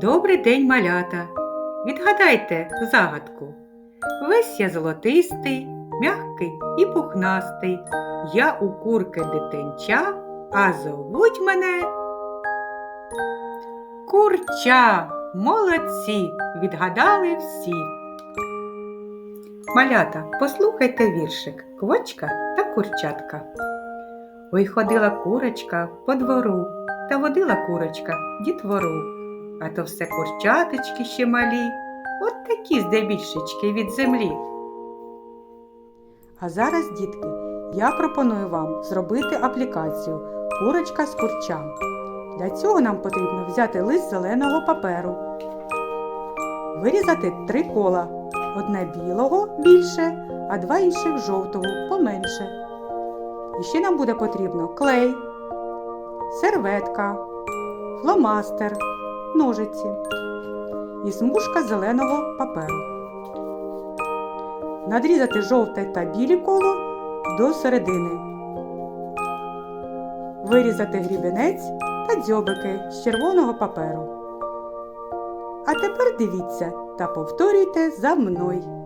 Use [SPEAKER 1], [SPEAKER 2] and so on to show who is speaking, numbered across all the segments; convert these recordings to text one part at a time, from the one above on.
[SPEAKER 1] Добрий день, малята! Відгадайте загадку. Весь я золотистий, м'який і пухнастий. Я у курки дитинча, а зовуть мене. Курча! Молодці! Відгадали всі. Малята, послухайте віршик Квочка та курчатка. Ой ходила курочка по двору, та водила курочка дітвору. А то все курчаточки ще малі, от такі здебільшечки від землі. А зараз, дітки, я пропоную вам зробити аплікацію Курочка з курчам. Для цього нам потрібно взяти лист зеленого паперу, вирізати три кола. Одне білого більше, а два інших жовтого поменше. І ще нам буде потрібно клей, серветка, фломастер, ножиці і смужка зеленого паперу. Надрізати жовте та білі коло до середини. Вирізати грібенець та дзьобики з червоного паперу. А тепер дивіться та повторюйте за мною.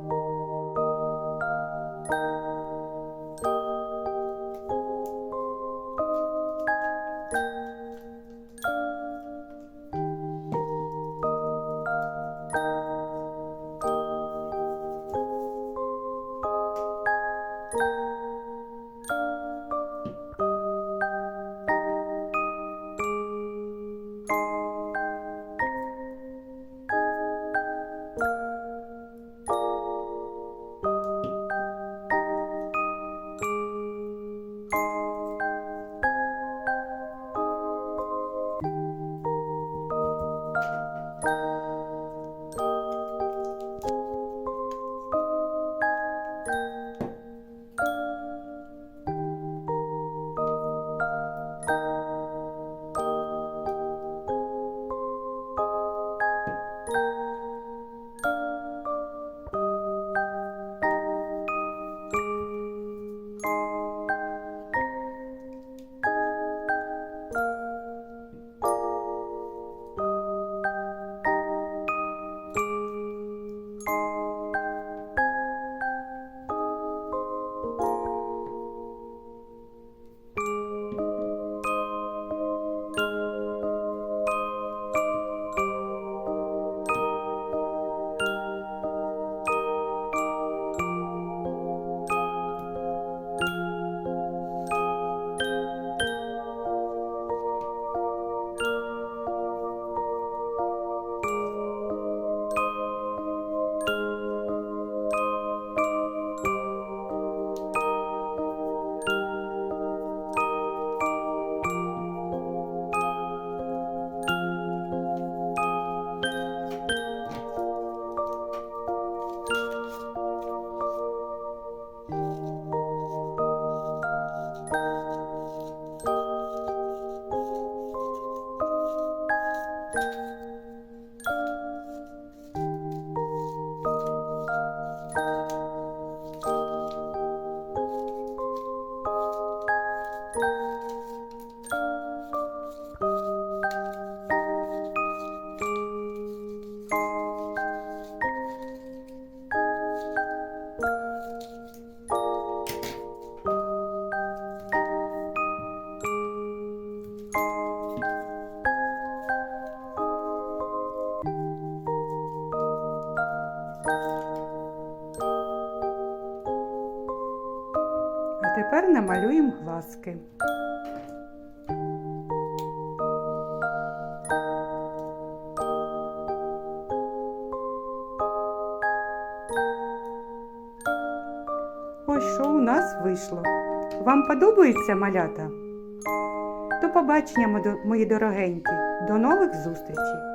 [SPEAKER 1] Тепер намалюємо глазки. Ось що у нас вийшло. Вам подобається малята? До побачення, мої дорогенькі. До нових зустрічей!